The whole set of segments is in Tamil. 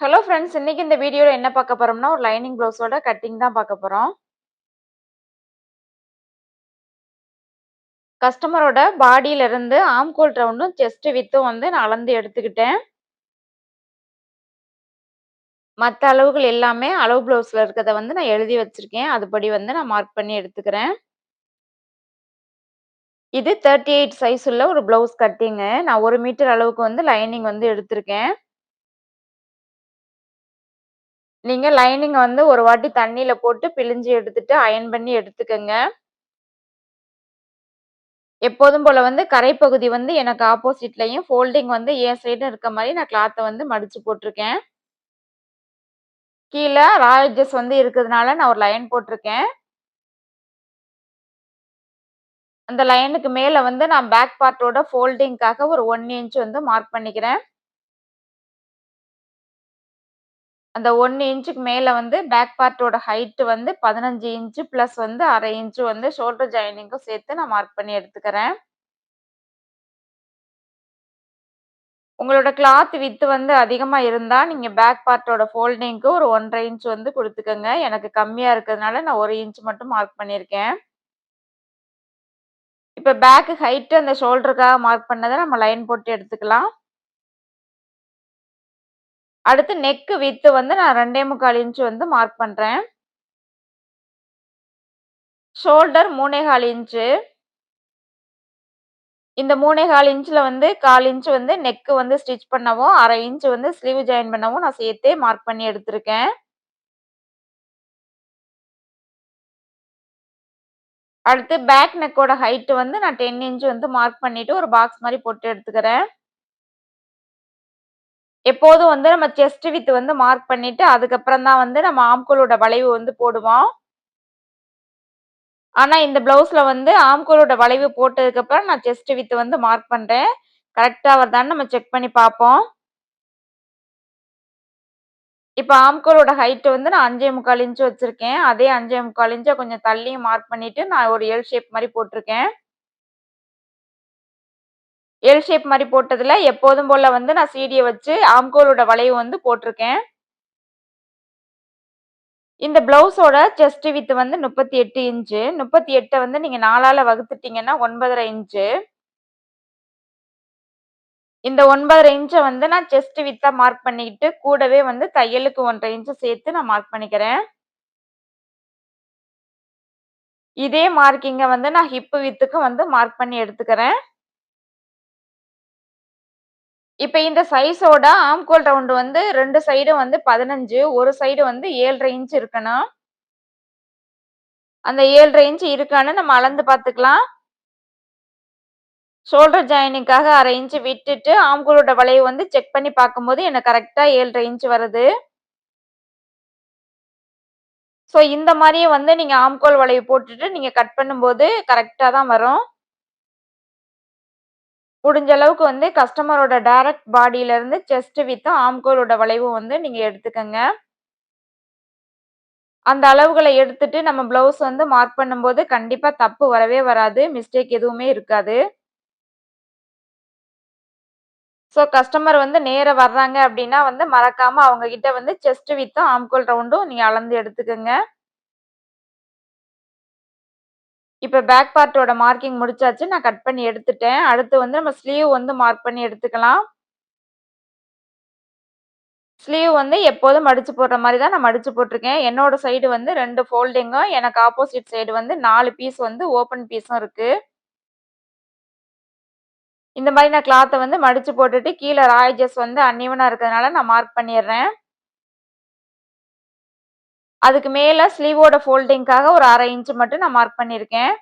ஹலோ ஃப்ரெண்ட்ஸ் இன்னைக்கு இந்த வீடியோவில் என்ன பார்க்க போகிறோம்னா ஒரு லைனிங் ப்ளவுஸோட கட்டிங் தான் பார்க்க போகிறோம் கஸ்டமரோட பாடியிலிருந்து ஆம்கோல் ரவுண்டும் செஸ்ட் வித்தும் வந்து நான் அளந்து எடுத்துக்கிட்டேன். மற்ற அளவுகள் எல்லாமே அளவு ப்ளவுஸில் இருக்கிறத வந்து நான் எழுதி வச்சுருக்கேன். அதுபடி வந்து நான் மார்க் பண்ணி எடுத்துக்கிறேன். இது தேர்ட்டி எயிட் சைஸ் உள்ள ஒரு ப்ளவுஸ் கட்டிங்கு நான் ஒரு மீட்டர் அளவுக்கு வந்து லைனிங் வந்து எடுத்திருக்கேன். நீங்கள் லைனிங்கை வந்து ஒரு வாட்டி தண்ணியில் போட்டு பிழிஞ்சு எடுத்துட்டு அயன் பண்ணி எடுத்துக்கங்க. எப்போதும் போல் வந்து கரைப்பகுதி வந்து எனக்கு ஆப்போசிட்லையும் ஃபோல்டிங் வந்து ஏ சைடும் இருக்க மாதிரி நான் கிளாத்தை வந்து மடித்து போட்டிருக்கேன். கீழே ராயஜஸ் வந்து இருக்கிறதுனால நான் ஒரு லைன் போட்டிருக்கேன். அந்த லைனுக்கு மேலே வந்து நான் பேக் பார்ட்டோட ஃபோல்டிங்காக ஒரு ஒன் இன்ச் வந்து மார்க் பண்ணிக்கிறேன். அந்த ஒன்று இன்ச்சுக்கு மேலே வந்து பேக் பார்ட்டோட ஹைட்டு வந்து பதினஞ்சு இன்ச்சு ப்ளஸ் வந்து அரை இன்ச்சு வந்து ஷோல்டர் ஜாயினிங்கும் சேர்த்து நான் மார்க் பண்ணி எடுத்துக்கிறேன். உங்களோட கிளாத் வித்து வந்து அதிகமாக இருந்தால் நீங்கள் பேக் பார்ட்டோட ஃபோல்டிங்க்கு ஒரு ஒன்றரை இன்ச் வந்து கொடுத்துக்கோங்க. எனக்கு கம்மியாக இருக்கிறதுனால நான் ஒரு இன்ச் மட்டும் மார்க் பண்ணியிருக்கேன். இப்போ பேக்கு ஹைட்டு அந்த ஷோல்டருக்காக மார்க் பண்ணதை நம்ம லைன் போட்டு எடுத்துக்கலாம். அடுத்து நெக்கு வித்து வந்து நான் ரெண்டே முக்கால் இன்ச் வந்து மார்க் பண்ணுறேன் ஷோல்டர் மூணே கால் இன்ச்சு இந்த மூணே கால் இன்ச்சில் வந்து கால் இன்ச் வந்து நெக்கு வந்து ஸ்டிச் பண்ணவும் அரை இன்ச் வந்து ஸ்லீவ் ஜாயின் பண்ணவும் நான் சேர்த்தே மார்க் பண்ணி எடுத்திருக்கேன். அடுத்து பேக் நெக்கோட ஹைட்டு வந்து நான் டென் இன்ச் வந்து மார்க் பண்ணிவிட்டு ஒரு பாக்ஸ் மாதிரி போட்டு எடுத்துக்கிறேன். எப்போதும் வந்து நம்ம செஸ்ட் வித் வந்து மார்க் பண்ணிட்டு அதுக்கப்புறம் தான் வந்து நம்ம ஆம்கோலோட வளைவு வந்து போடுவோம். ஆனா இந்த பிளவுஸ்ல வந்து ஆம்கோலோட வளைவு போட்டதுக்கு அப்புறம் நான் செஸ்ட் வித் வந்து மார்க் பண்றேன். கரெக்டா வருதான்னு நம்ம செக் பண்ணி பார்ப்போம். இப்போ ஆம்கோலோட ஹைட்டு வந்து நான் அஞ்சே முக்கால் இன்ச்சு வச்சுருக்கேன். அதே அஞ்சே முக்கால் இன்ச்சை கொஞ்சம் தள்ளியும் மார்க் பண்ணிவிட்டு நான் ஒரு எல் ஷேப் மாதிரி போட்டிருக்கேன். எல் ஷேப் மாதிரி போட்டதில் எப்போதும் போல் வந்து நான் சீடியை வச்சு ஆம்கோலோட வளைவு வந்து போட்டிருக்கேன். இந்த பிளவுஸோட செஸ்ட் வித் வந்து முப்பத்தி எட்டு இன்ச்சு முப்பத்தி எட்டை வந்து நீங்கள் நாலால் வகுத்துட்டீங்கன்னா ஒன்பதரை இன்ச்சு இந்த ஒன்பதரை இன்ச்சை வந்து நான் செஸ்ட் வித்தாக மார்க் பண்ணிக்கிட்டு கூடவே வந்து தையலுக்கு ஒன்றரை இன்ச்சு சேர்த்து நான் மார்க் பண்ணிக்கிறேன். இதே மார்க்கிங்கை வந்து நான் ஹிப்பு வித்துக்கு வந்து மார்க் பண்ணி எடுத்துக்கிறேன். இப்போ இந்த சைஸோட ஆம்கோல் ரவுண்டு வந்து ரெண்டு சைடும் வந்து பதினஞ்சு ஒரு சைடு வந்து ஏழரை இன்ச் இருக்கணும். அந்த ஏழரை இன்ச் இருக்கான்னு நம்ம அளந்து பார்த்துக்கலாம். ஷோல்டர் ஜாயினுக்காக அரை இன்ச்சு விட்டுட்டு ஆம்கோலோட வளைவு வந்து செக் பண்ணி பார்க்கும்போது எனக்கு கரெக்டாக ஏழரை இன்ச் வருது. ஸோ இந்த மாதிரியே வந்து நீங்கள் ஆம்கோல் வளைவு போட்டுட்டு நீங்கள் கட் பண்ணும்போது கரெக்டாக தான் வரும். முடிஞ்ச அளவுக்கு வந்து கஸ்டமரோட டைரக்ட் பாடியில இருந்து செஸ்ட் வித்தும் ஆம்கோலோட வளைவும் வந்து நீங்க எடுத்துக்கங்க. அந்த அளவுகளை எடுத்துட்டு நம்ம பிளவுஸ் வந்து மார்க் பண்ணும்போது கண்டிப்பா தப்பு வரவே வராது. மிஸ்டேக் எதுவுமே இருக்காது. ஸோ கஸ்டமர் வந்து நேர வர்றாங்க அப்படின்னா வந்து மறக்காம அவங்க கிட்ட வந்து செஸ்ட் வித்தும் ஆம்கோல் ரவுண்டும் நீங்க அளந்து எடுத்துக்கோங்க. இப்போ பேக் பார்ட்டோட மார்க்கிங் முடிச்சாச்சு நான் கட் பண்ணி எடுத்துட்டேன். அடுத்து வந்து நம்ம ஸ்லீவ் வந்து மார்க் பண்ணி எடுத்துக்கலாம். ஸ்லீவ் வந்து எப்போதும் மடிச்சு போடுற மாதிரி தான் நான் மடிச்சு போட்டிருக்கேன். என்னோட சைடு வந்து ரெண்டு ஃபோல்டிங்கும் எனக்கு ஆப்போசிட் சைடு வந்து நாலு பீஸ் வந்து ஓப்பன் பீஸும் இருக்கு. இந்த மாதிரி நான் கிளாத்தை வந்து மடிச்சு போட்டுட்டு கீழே ராய்ஜஸ் வந்து அன்னிவனாக இருக்கிறதுனால நான் மார்க் பண்ணிடுறேன். அதுக்கு மேல ஸ்லீவோட ஃபோல்டிங்காக ஒரு அரை இன்ச் மட்டும் நான் மார்க் பண்ணியிருக்கேன்.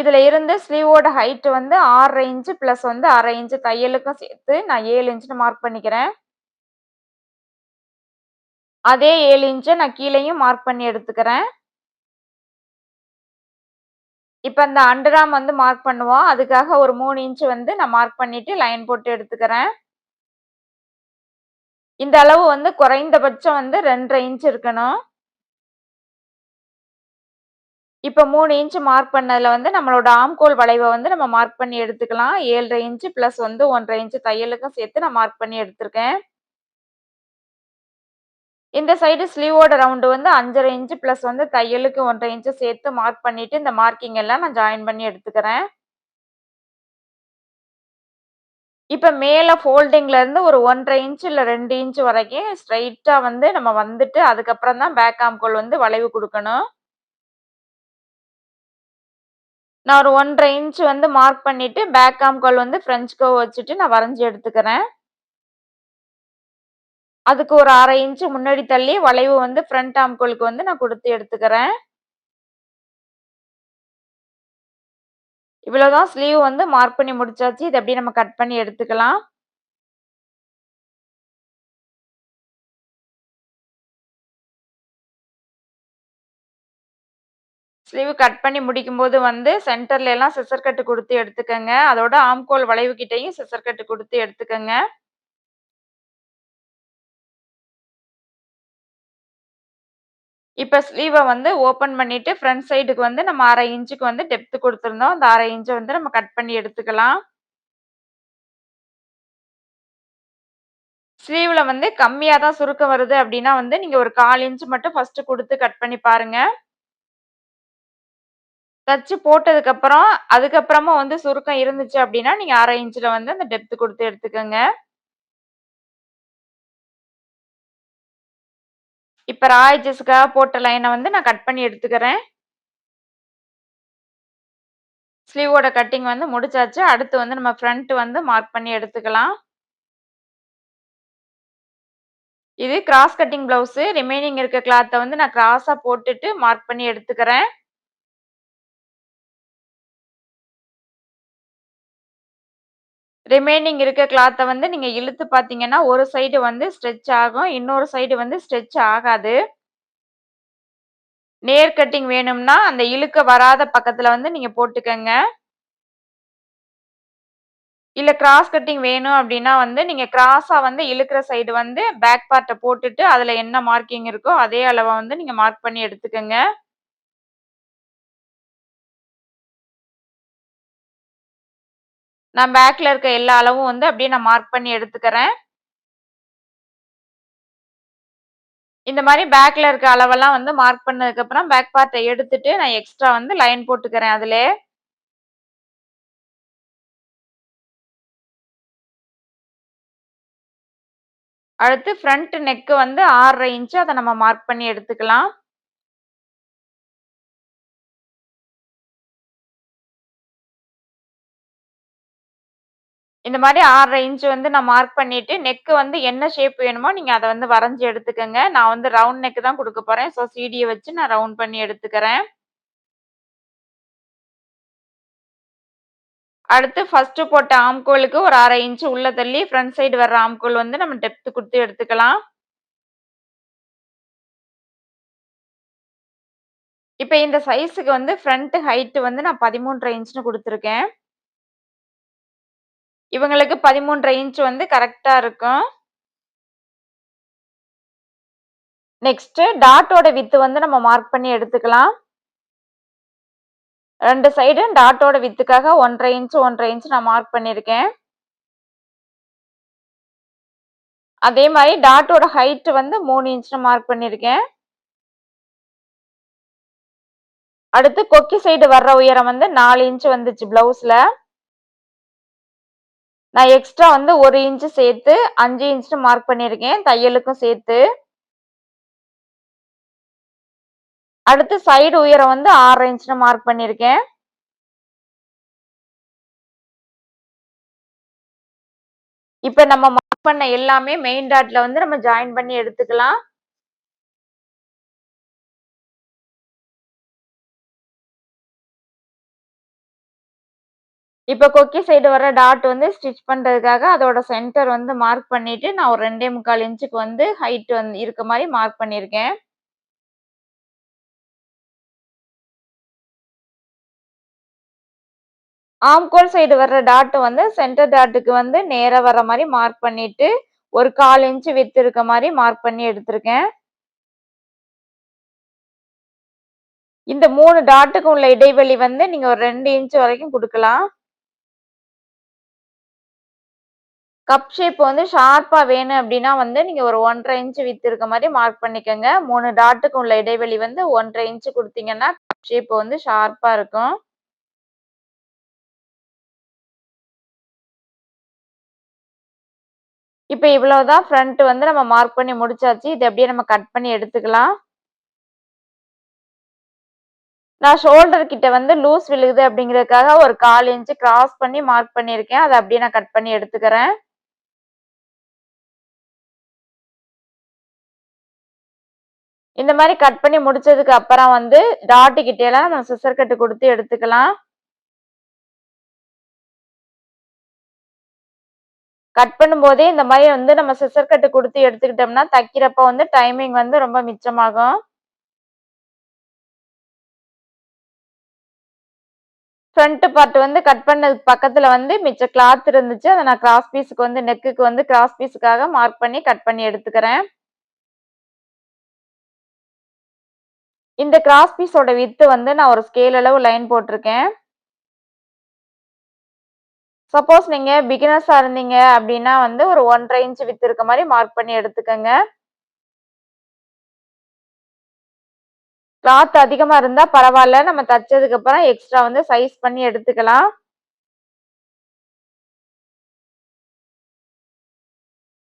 இதுல இருந்து ஸ்லீவோட ஹைட் வந்து ஆறரை இன்ச்சு பிளஸ் வந்து அரை இன்ச்சு தையலுக்கும் சேர்த்து நான் ஏழு இன்ச்சுன்னு மார்க் பண்ணிக்கிறேன். அதே ஏழு இன்ச்சை நான் கீழேயும் மார்க் பண்ணி எடுத்துக்கிறேன். இப்போ இந்த அண்டராம் வந்து மார்க் பண்ணுவோம். அதுக்காக ஒரு மூணு இன்ச்சு வந்து நான் மார்க் பண்ணிட்டு லைன் போட்டு எடுத்துக்கிறேன். இந்த அளவு வந்து குறைந்தபட்சம் வந்து ரெண்டரை இன்ச் இருக்கணும் இப்ப மூணு இன்ச் மார்க் பண்ணதுல வந்து நம்மளோட ஆம்கோல் வளைவை வந்து நம்ம மார்க் பண்ணி எடுத்துக்கலாம். 7 1/2 இன்ச் பிளஸ் வந்து 1 1/2 இன்ச் தையலுக்கும் சேர்த்து நான் மார்க் பண்ணி எடுத்திருக்கேன். இந்த சைடு ஸ்லீவோட ரவுண்டு வந்து 5 1/2 இன்ச் பிளஸ் வந்து தையலுக்கு ஒன்றரை இன்ச்சு சேர்த்து மார்க் பண்ணிட்டு இந்த மார்க்கிங் எல்லாம் நான் ஜாயின் பண்ணி எடுத்துக்கிறேன். இப்போ மேலே ஃபோல்டிங்லேருந்து ஒரு 1 1/2 இன்ச் இல்ல 2 இன்ச் வரைக்கும் ஸ்ட்ரைட்டாக வந்து நம்ம வந்துட்டு அதுக்கப்புறம் தான் பேக் ஆம்கோல் வந்து வளைவு கொடுக்கணும் நான் ஒரு 1 1/2 இன்ச் வந்து மார்க் பண்ணிவிட்டு பேக் ஆம்கோல் வந்து ஃப்ரெஞ்ச் கோ வச்சுட்டு நான் வரைஞ்சு எடுத்துக்கிறேன். அதுக்கு ஒரு அரை இன்ச்சு முன்னாடி தள்ளி வளைவு வந்து ஃப்ரண்ட் ஆம்கோலுக்கு வந்து நான் கொடுத்து எடுத்துக்கிறேன். இவ்வளோதான் ஸ்லீவ் வந்து மார்க் பண்ணி முடிச்சாச்சு. இதை அப்படியே நம்ம கட் பண்ணி எடுத்துக்கலாம். ஸ்லீவ் கட் பண்ணி முடிக்கும்போது வந்து சென்டர்ல எல்லாம் சிசர் கட்டு கொடுத்து எடுத்துக்கோங்க அதோட ஆம்கோல் வளைவு கிட்டையும் சிசர் கட்டு கொடுத்து எடுத்துக்கங்க. இப்போ ஸ்லீவை வந்து ஓப்பன் பண்ணிட்டு ஃப்ரண்ட் சைடுக்கு வந்து நம்ம அரை இன்ச்சுக்கு வந்து டெப்த் கொடுத்துருந்தோம் அந்த அரை இன்ச்சை வந்து நம்ம கட் பண்ணி எடுத்துக்கலாம். ஸ்லீவில் வந்து கம்மியாக தான் சுருக்கம் வருது அப்படின்னா வந்து நீங்கள் ஒரு 1/4 இன்ச் மட்டும் ஃபஸ்ட்டு கொடுத்து கட் பண்ணி பாருங்க. தச்சு போட்டதுக்கப்புறம் அதுக்கப்புறமா வந்து சுருக்கம் இருந்துச்சு அப்படின்னா, நீங்கள் அரை இன்ச்சில் வந்து அந்த டெப்த்து கொடுத்து எடுத்துக்கங்க. இப்ப ரா எட்ஜஸ்க்காக போட்ட லைனை வந்து நான் கட் பண்ணி எடுத்துக்கிறேன். ஸ்லீவோட கட்டிங் வந்து முடிச்சாச்சு. அடுத்து வந்து நம்ம ஃப்ரண்ட் வந்து மார்க் பண்ணி எடுத்துக்கலாம். இது கிராஸ் கட்டிங் பிளவுஸு ரிமைனிங் இருக்க கிளாத்தை வந்து நான் கிராஸாக போட்டுட்டு மார்க் பண்ணி எடுத்துக்கிறேன். ரிமைனிங் இருக்க கிளாத்தை வந்து நீங்கள் இழுத்து பார்த்தீங்கன்னா, ஒரு சைடு வந்து ஸ்ட்ரெச் ஆகும். இன்னொரு சைடு வந்து ஸ்ட்ரெச் ஆகாது. நேர் கட்டிங் வேணும்னா, அந்த இழுக்க வராத பக்கத்தில் வந்து நீங்கள் போட்டுக்கங்க. இல்லை கிராஸ் கட்டிங் வேணும் அப்படின்னா வந்து, நீங்கள் கிராஸாக வந்து இழுக்கிற சைடு வந்து பேக் பார்ட்டை போட்டுட்டு, அதில் என்ன மார்க்கிங் இருக்கோ அதே அளவை வந்து நீங்கள் மார்க் பண்ணி எடுத்துக்கோங்க நான் பேக்கில் இருக்க எல்லா அளவும் வந்து அப்படியே நான் மார்க் பண்ணி எடுத்துக்கிறேன். இந்த மாதிரி பேக்கில் இருக்க அளவெல்லாம் வந்து மார்க் பண்ணதுக்கப்புறம் பேக் பார்ட்டை எடுத்துட்டு நான் எக்ஸ்ட்ரா வந்து லைன் போட்டுக்கிறேன் அதில் அடுத்து ஃப்ரண்ட் நெக்கு வந்து ஆறரை இன்ச்சு அதை நம்ம மார்க் பண்ணி எடுத்துக்கலாம். இந்த மாரி 6 1/2 இன்ச் வந்து நான் மார்க் பண்ணிட்டு, நெக்கு வந்து என்ன ஷேப் வேணுமோ நீங்க அதை வந்து வரைஞ்சி எடுத்துக்கங்க. நான் வந்து ரவுண்ட் நெக்கு தான் கொடுக்க போறேன். ஸோ சீடியை வச்சு நான் ரவுண்ட் பண்ணி எடுத்துக்கிறேன். அடுத்து ஃபர்ஸ்ட் போட்ட ஆம்கோலுக்கு ஒரு 1/2 இன்ச் உள்ள தள்ளி ஃப்ரண்ட் சைடு வர்ற ஆம்கோல் வந்து நம்ம டெப்த்து கொடுத்து எடுத்துக்கலாம். இப்போ இந்த சைஸுக்கு வந்து ஃப்ரண்ட் ஹைட்டு வந்து நான் பதிமூன்றரை இன்ச்சுன்னு கொடுத்துருக்கேன் இவங்களுக்கு 13 1/2 இன்ச் வந்து கரெக்டாக இருக்கும். நெக்ஸ்ட்டு டாட்டோட வித்து வந்து நம்ம மார்க் பண்ணி எடுத்துக்கலாம். ரெண்டு சைடும் டாட்டோட வித்துக்காக ஒன்றரை இன்ச்சு ஒன்றரை இன்ச் 1 1/2 இன்ச் நான் மார்க் பண்ணியிருக்கேன். அதே மாதிரி டாட்டோட ஹைட் வந்து 3 இன்ச்னு மார்க் பண்ணியிருக்கேன். அடுத்து கொக்கி சைடு வர்ற உயரம் வந்து நாலு இன்ச் வந்துச்சு ப்ளவுஸில் நான் எக்ஸ்ட்ரா வந்து ஒரு இன்ச்சு சேர்த்து அஞ்சு இன்ச்சு மார்க் பண்ணியிருக்கேன். தையலுக்கும் சேர்த்து. அடுத்து சைடு உயரம் வந்து 6 1/2 இன்ச்னு மார்க் பண்ணியிருக்கேன். இப்போ நம்ம மார்க் பண்ண எல்லாமே மெயின் டாட்ல வந்து நம்ம ஜாயின் பண்ணி எடுத்துக்கலாம். இப்போ கொக்கி சைடு வர டாட் வந்து ஸ்டிச் பண்ணுறதுக்காக அதோட சென்டர் வந்து மார்க் பண்ணிட்டு, நான் ஒரு 2 1/4 இன்ச்சுக்கு வந்து ஹைட் வந்து இருக்க மாதிரி மார்க் பண்ணியிருக்கேன். ஆம்கோல் சைடு வர்ற டாட் வந்து சென்டர் டாட்டுக்கு வந்து நேராக வர மாதிரி மார்க் பண்ணிட்டு, ஒரு 1/4 இன்ச் இருக்க மாதிரி மார்க் பண்ணி எடுத்திருக்கேன். இந்த மூணு டாட்டுக்கு உள்ள இடைவெளி வந்து நீங்கள் ஒரு ரெண்டு இன்ச் வரைக்கும் கொடுக்கலாம் கப் ஷேப் வந்து ஷார்ப்பா வேணும் அப்படின்னா வந்து நீங்க ஒரு ஒன்றரை இன்ச்சு விற்று இருக்க மாதிரி மார்க் பண்ணிக்கோங்க மூணு டாட்டுக்கு உள்ள இடைவெளி வந்து ஒன்றரை இன்ச்சு கொடுத்தீங்கன்னா கப் ஷேப் வந்து ஷார்ப்பா இருக்கும். இப்ப இவ்வளவுதான் ஃப்ரண்ட் வந்து நம்ம மார்க் பண்ணி முடிச்சாச்சு. இதை அப்படியே நம்ம கட் பண்ணி எடுத்துக்கலாம். நான் ஷோல்டர் கிட்ட வந்து லூஸ் விழுகுது அப்படிங்கிறதுக்காக ஒரு 1/4 இன்ச் கிராஸ் பண்ணி மார்க் பண்ணியிருக்கேன். அதை அப்படியே நான் கட் பண்ணி எடுத்துக்கிறேன். இந்த மாதிரி கட் பண்ணி முடிச்சதுக்கு அப்புறம் வந்து டாட்டு கிட்டேலாம் நம்ம சிசர் கட்டு கொடுத்து எடுத்துக்கலாம். கட் பண்ணும்போதே இந்த மாதிரி வந்து நம்ம சிசர் கட்டு கொடுத்து எடுத்துக்கிட்டோம்னா, தைக்கிறப்ப வந்து டைமிங் வந்து ரொம்ப மிச்சமாகும். ஃப்ரண்ட் பார்ட் வந்து கட் பண்ணதுக்கு பக்கத்தில் வந்து மிச்ச கிளாத் இருந்துச்சு. அதை நான் கிராஸ் பீஸுக்கு வந்து நெக்குக்கு வந்து கிராஸ் பீஸுக்காக மார்க் பண்ணி கட் பண்ணி எடுத்துக்கிறேன். இந்த கிராஸ் பீஸோட வித்து வந்து நான் ஒரு ஸ்கேல் அளவு லைன் போட்டிருக்கேன். சப்போஸ் நீங்கள் பிகினர்ஸாக இருந்தீங்க அப்படின்னா வந்து ஒரு 1 1/2 இன்ச் வித்து இருக்க மாதிரி மார்க் பண்ணி எடுத்துக்கோங்க கிளாத் அதிகமாக இருந்தால் பரவாயில்ல நம்ம தைச்சதுக்கப்புறம் எக்ஸ்ட்ரா வந்து சைஸ் பண்ணி எடுத்துக்கலாம்.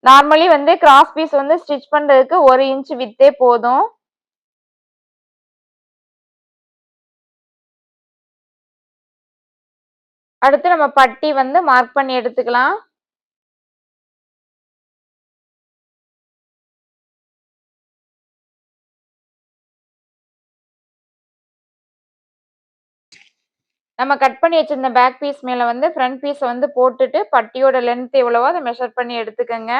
நார்மலி வந்து கிராஸ் பீஸ் வந்து ஸ்டிச் பண்ணுறதுக்கு ஒரு இன்ச் வித்தே போதும். அடுத்து நம்ம பட்டி வந்து மார்க் பண்ணி எடுத்துக்கலாம். நம்ம கட் பண்ணி வச்சிருந்த பேக் பீஸ் மேல வந்து ஃப்ரண்ட் பீஸ வந்து போட்டுட்டு, பட்டியோட லென்த் எவ்வளவோ அதை மெஷர் பண்ணி எடுத்துக்கோங்க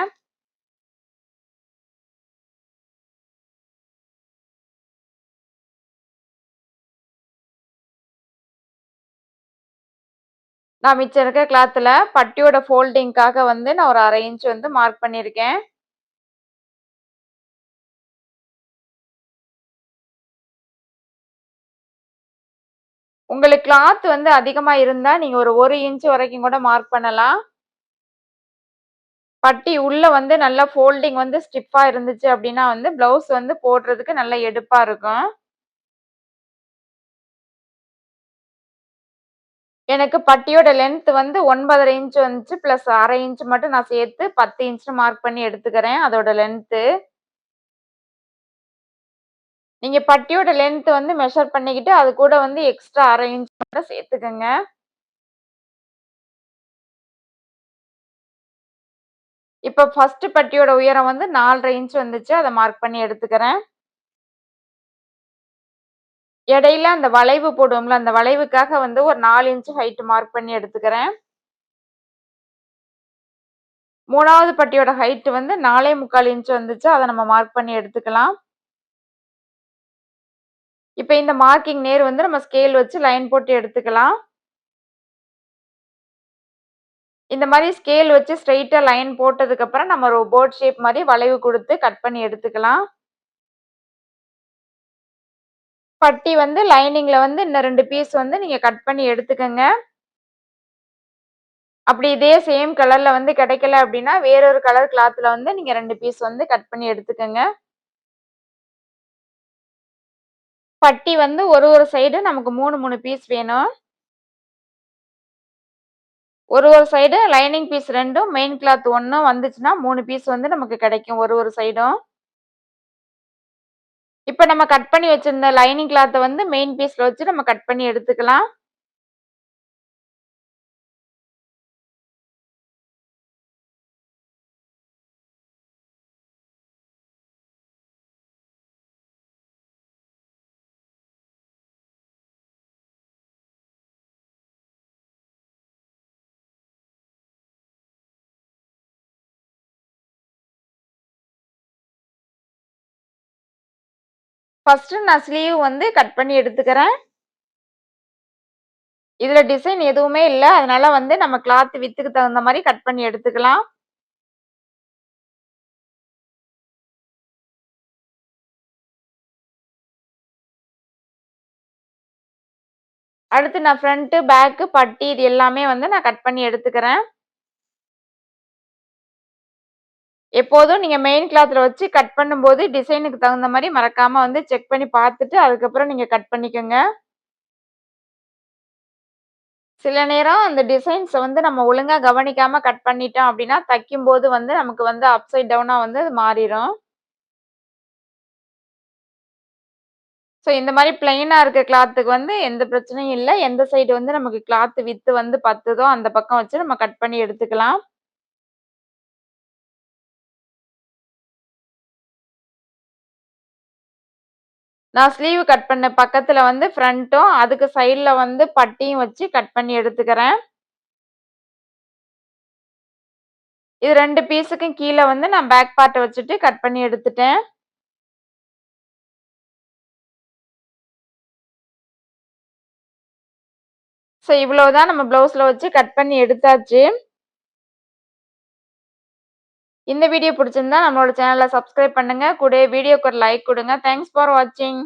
நான் மிச்சம் இருக்க கிளாத்தில் பட்டியோட ஃபோல்டிங்க்காக வந்து நான் ஒரு அரை இன்ச் வந்து மார்க் பண்ணியிருக்கேன். உங்களுக்கு கிளாத் வந்து அதிகமாக இருந்தால் நீங்கள் ஒரு ஒரு இன்ச் வரைக்கும் கூட மார்க் பண்ணலாம். பட்டி உள்ள வந்து நல்லா ஃபோல்டிங் வந்து ஸ்டிப்பாக இருந்துச்சு அப்படின்னா வந்து ப்ளவுஸ் வந்து போடுறதுக்கு நல்லா எடுப்பாக இருக்கும். எனக்கு பட்டியோட லென்த் வந்து 9 1/2 இன்ச் வந்துச்சு. பிளஸ் அரை இன்ச் மட்டும் நான் சேர்த்து 10 இன்ச்னு மார்க் பண்ணி எடுத்துக்கிறேன். அதோட லென்த்து. நீங்க பட்டியோட லென்த் வந்து மெஷர் பண்ணிக்கிட்டு, அது கூட வந்து எக்ஸ்ட்ரா அரை இன்ச் மட்டும் சேர்த்துக்கோங்க இப்போ ஃபர்ஸ்ட் பட்டியோட உயரம் வந்து 4 1/2 இன்ச் வந்துச்சு. அதை மார்க் பண்ணி எடுத்துக்கிறேன். இடையில அந்த வளைவு போடுவோம்ல, அந்த வளைவுக்காக வந்து ஒரு நாலு இன்ச்சு ஹைட் மார்க் பண்ணி எடுத்துக்கிறேன். மூணாவது பட்டியோட ஹைட் வந்து 4 1/4 இன்ச் வந்துச்சு. அதை நம்ம மார்க் பண்ணி எடுத்துக்கலாம். இப்ப இந்த மார்க்கிங் நேர் வந்து நம்ம ஸ்கேல் வச்சு லைன் போட்டு எடுத்துக்கலாம். இந்த மாதிரி ஸ்கேல் வச்சு ஸ்ட்ரெயிட்டாக லைன் போட்டதுக்கு அப்புறம் நம்ம ஒரு போர்ட் ஷேப் மாதிரி வளைவு கொடுத்து கட் பண்ணி எடுத்துக்கலாம். பட்டி வந்து லைனிங்கில் வந்து இன்னும் ரெண்டு பீஸ் வந்து நீங்கள் கட் பண்ணி எடுத்துக்கோங்க அப்படி இதே சேம் கலரில் வந்து கிடைக்கல அப்படின்னா, வேறொரு கலர் கிளாத்தில் வந்து நீங்கள் ரெண்டு பீஸ் வந்து கட் பண்ணி எடுத்துக்கோங்க பட்டி வந்து ஒரு ஒரு சைடு நமக்கு 3 3 பீஸ் வேணும். ஒரு ஒரு சைடு லைனிங் பீஸ் ரெண்டும் மெயின் கிளாத் ஒன்றும் வந்துச்சுன்னா மூணு பீஸ் வந்து நமக்கு கிடைக்கும் ஒரு ஒரு சைடும். இப்ப நம்ம கட் பண்ணி வச்சிருந்த லைனிங் கிளாத்த வந்து மெயின் பீஸ்ல வச்சு நம்ம கட் பண்ணி எடுத்துக்கலாம். ஃபஸ்ட்டு நான் ஸ்லீவ் வந்து கட் பண்ணி எடுத்துக்கிறேன். இதில் டிசைன் எதுவுமே இல்லை அதனால வந்து நம்ம கிளாத் வித்துக்கு தகுந்த மாதிரி கட் பண்ணி எடுத்துக்கலாம். அடுத்து நான் ஃப்ரண்ட்டு, பேக்கு, பட்டி இது எல்லாமே வந்து நான் கட் பண்ணி எடுத்துக்கிறேன். எப்போதும் நீங்கள் மெயின் கிளாத்தில் வச்சு கட் பண்ணும்போது டிசைனுக்கு தகுந்த மாதிரி மறக்காமல் வந்து செக் பண்ணி பார்த்துட்டு, அதுக்கப்புறம் நீங்கள் கட் பண்ணிக்கோங்க. சில நேரம் அந்த டிசைன்ஸை வந்து நம்ம ஒழுங்காக கவனிக்காமல் கட் பண்ணிட்டோம் அப்படின்னா தைக்கும்போது வந்து நமக்கு வந்து அப்சைட் டவுனாக வந்து அது ஸோ இந்த மாதிரி பிளெயினாக இருக்க கிளாத்துக்கு வந்து எந்த பிரச்சனையும் இல்லை. எந்த சைடு வந்து நமக்கு கிளாத்து வித்து வந்து பத்துதோ, அந்த பக்கம் வச்சு நம்ம கட் பண்ணி எடுத்துக்கலாம். நான் ஸ்லீவ் கட் பண்ண பக்கத்தில் வந்து ஃப்ரண்ட்டும், அதுக்கு சைடில் வந்து பட்டியும் வச்சு கட் பண்ணி எடுத்துக்கிறேன். இது ரெண்டு பீஸுக்கும் கீழே வந்து நான் பேக் பார்ட்டை வச்சுட்டு கட் பண்ணி எடுத்துட்டேன். ஸோ இவ்வளவுதான் நம்ம ப்ளவுஸில் வச்சு கட் பண்ணி எடுத்தாச்சு. இந்த வீடியோ பிடிச்சிருந்தா நம்மளோட சேனலை சப்ஸ்கிரைப் பண்ணுங்க. கூட வீடியோக்கு ஒரு லைக் கொடுங்க தேங்க்ஸ் ஃபார் வாட்சிங்.